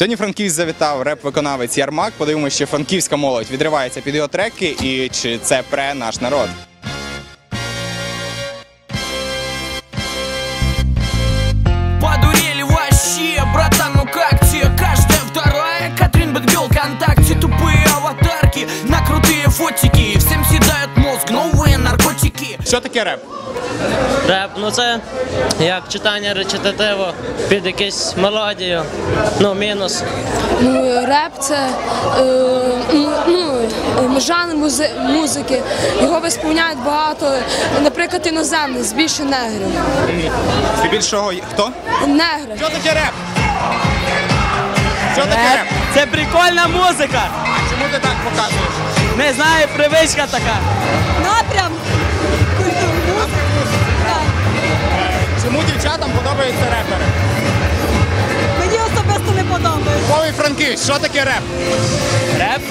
Сьогодні Франківськ завітав реп-виконавець Ярмак. Подивимося, чи франківська молодь відривається під його треки і чи це пре наш народ. Подурели вообще, братан, ну как тебе? Каждая вторая Катрин Бэтгелл ВКонтакте Тупые аватарки на крутые фотики Всем съедают мозг новые наркотики що таке реп? Реп, ну це як читання речитативу під якусь мелодію. Ну, мінус. Ну, реп це е, ну, жанр музи- музики. Його висповняють багато, наприклад, іноземних, більше негрів. Здебільшого хто? Негри. Що таке реп? Що таке реп? Це прикольна музика. А чому ти так показуєш? Не знаю, привичка така. Напрям. Чому дівчатам подобаються репери? Мені особисто не подобається. Повій Франківськ, що таке реп? Реп?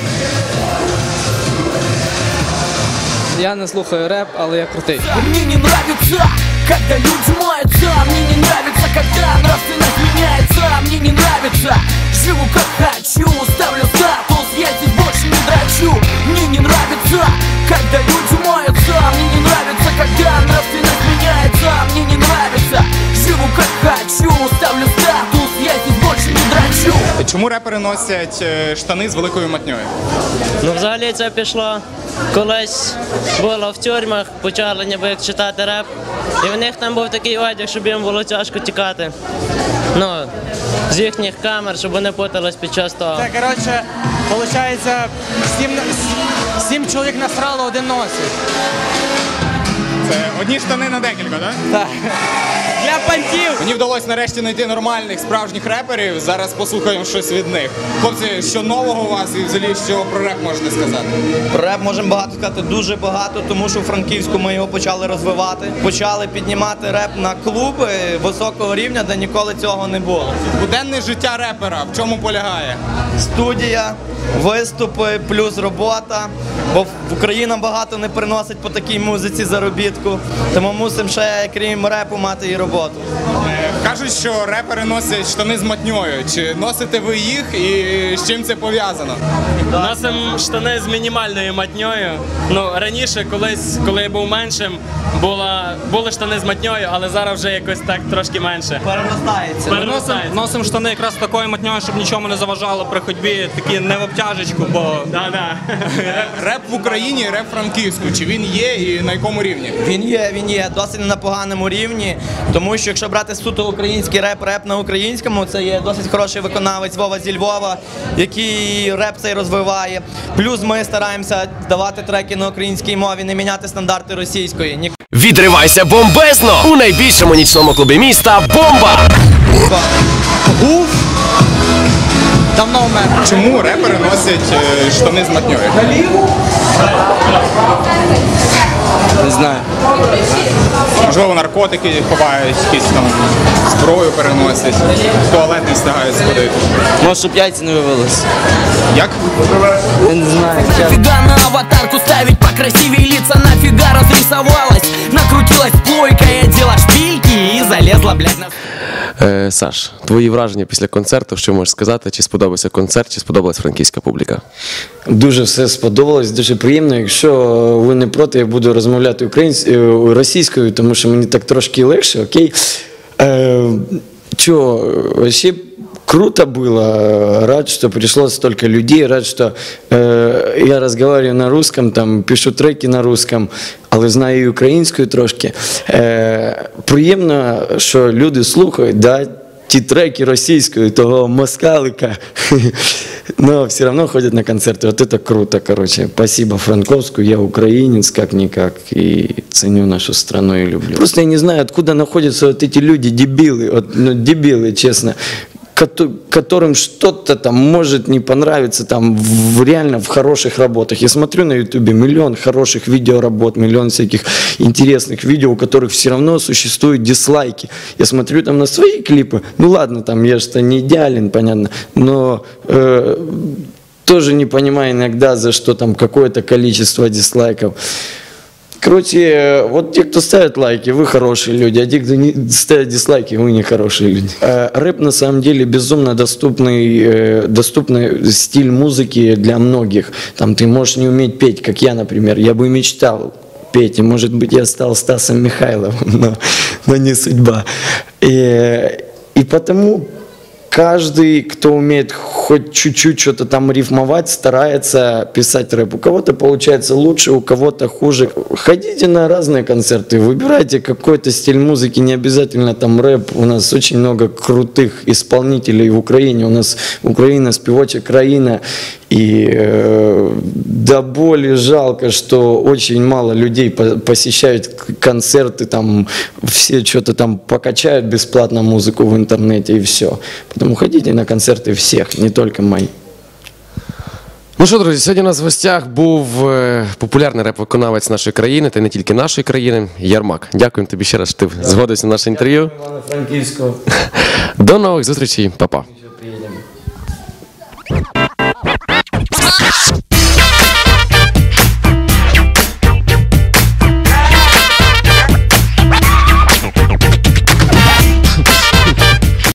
Я не слухаю реп, але я крутий. Мені не нравится, коли люди Чому репери носять е, штани з великою матньою? Ну, взагалі це пішло. Колись було в тюрмах, почали ніби як читати реп. І в них там був такий одяг, щоб їм було тяжко тікати. Ну, з їхніх камер, щоб вони путались під час того. Це, коротше, виходить, сім, сім чоловік насрало, один носить. Це одні штани на декілька, так? Так. Для понтів. Мені вдалося нарешті знайти нормальних справжніх реперів. Зараз послухаємо щось від них. Хлопці, що нового у вас і взагалі що про реп можете сказати? Про реп можемо багато сказати, дуже багато, тому що у Франківську ми його почали розвивати. Почали піднімати реп на клуби високого рівня, де ніколи цього не було. Буденне життя репера в чому полягає? Студія, виступи, плюс робота. Бо Україна багато не приносить по такій музиці заробітку. Тому мусимо ще, крім репу, мати і роботу. Е, Кажуть, що репери носять штани з матньою. Чи носите ви їх і з чим це пов'язано? Носимо штани з мінімальною матньою. Ну раніше, колись, коли я був меншим, була, були штани з матньою, але зараз вже якось так трошки менше. Переростається. Переростається. Носимо штани якраз такою матньою, щоб нічому не заважало при ходьбі, такі не в обтяжечку, бо Да-да. Реп в Україні, реп франківську. Чи він є і на якому рівні? Він є, він є досить на поганому рівні, тому що якщо брати суто український реп, реп на українському, це є досить хороший виконавець Вова зі Львова, який реп цей розвиває. Плюс ми стараємося давати треки на українській мові, не міняти стандарти російської. Ні- Відривайся бомбезно у найбільшому нічному клубі міста Бомба! Давно вмер. Чому репери носять е, штани з матньою? Не знаю. Можливо, наркотики ховають, якісь там зброю переносять, в туалет не встигають сходити. Може, щоб яйця не вивелись. Як? Не знаю. Нафига на аватарку ставить покрасивее лица Нафига разрисовалась Накрутилась плойка я одела шпильки И залезла, блядь, на... Е, Саш, твої враження після концерту, що можеш сказати? Чи сподобався концерт, чи сподобалась франківська публіка? Дуже все сподобалось, дуже приємно. Якщо ви не проти, я буду розмовляти українсь... е, російською, тому що мені так трошки легше, окей. Е, чё, вообще круто было. Рад, что пришло столько людей. Рад, что э, я разговариваю на русском, там, пишу треки на русском, але знаю і українською трошки. Е, приємно, що люди слухають, да, ті треки російською, того москалика. Но все равно ходят на концерты. Вот это круто, короче. Спасибо Франковскую. Я украинец, как-никак. И ценю нашу страну и люблю. Просто я не знаю, откуда находятся вот эти люди, дебилы. Вот, ну, дебилы, честно кото- Которым что-то там может не понравиться там в, реально в хороших работах. Я смотрю на ютубе миллион хороших видеоработ, миллион всяких интересных видео, у которых все равно существуют дизлайки. Я смотрю там на свои клипы, ну ладно, там я что не идеален, понятно, но э, тоже не понимаю иногда, за что там какое-то количество дизлайков. Короче, вот те, кто ставит лайки, вы хорошие люди, а те, кто не ставят дизлайки, вы не хорошие люди. Э, Рэп на самом деле безумно доступный, э, доступный стиль музыки для многих. Там ты можешь не уметь петь, как я, например. Я бы мечтал петь, и может быть я стал Стасом Михайловым, но, но не судьба. И, и потому каждый, кто умеет хоть чуть-чуть что-то там рифмовать, старается писать рэп. У кого-то получается лучше, у кого-то хуже. Ходите на разные концерты, выбирайте какой-то стиль музыки, не обязательно там рэп. У нас очень много крутых исполнителей в Украине. У нас Украина співоча країна. И э, до боли жалко, что очень мало людей по- посещают к- концерты, там все что-то там покачают бесплатно музыку в интернете и все. Поэтому ходите на концерты всех, не только мои. Ну що, друзі, сьогодні у нас в гостях був е, популярний реп-виконавець нашої країни, та й не тільки нашої країни, Ярмак. Дякуємо тобі ще раз, що ти згодився на наше інтерв'ю. Франківського. До нових зустрічей, па-па.